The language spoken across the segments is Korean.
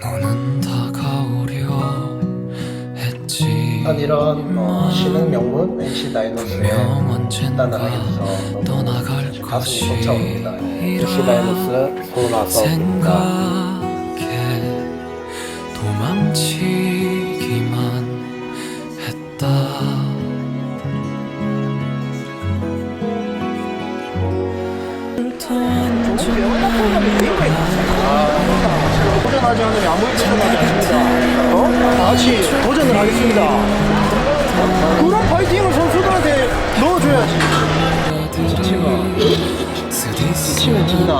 너는 다가오려 했지 일단 이런 어, 신흥 명문 NC 다이노스의 떠나갈 가슴이 벅차옵니다. NC 다이노스. 생각에 도망치기만 했다 않으면 아무 일도 일어나지 않습니다. 어? 다 같이 도전을 하겠습니다. 그런 파이팅을 선수들한테 넣어줘야지. 지치면 지치면 진다.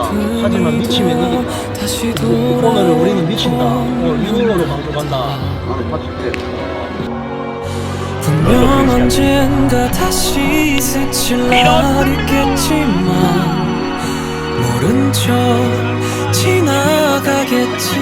하지만 미치면 이긴다. 오늘은 우리는 미친다. 오늘 이걸로 강조간다. 분명 언젠가 다시 스칠 날 있겠지만 모른 척 지나가겠지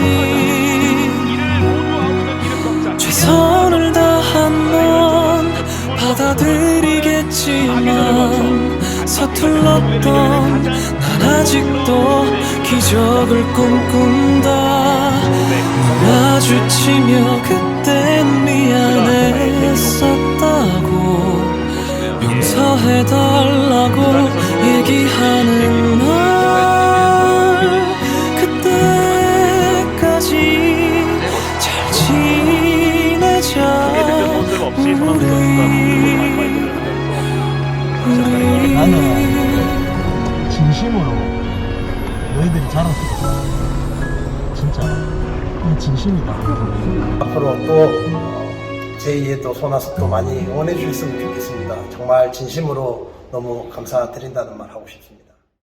최선을 다한 넌 받아들이겠지만 서툴렀던 난 아직도 기적을 꿈꾼다. 마주치며 그 우리 우리 나는 진심으로 너희들이 자랑스럽다. 진짜. 이 진심이다. 앞으로 또 제2의 또 소나스 또 많이 응원해 주셨으면 좋겠습니다. 정말 진심으로 너무 감사드린다는 말 하고 싶습니다.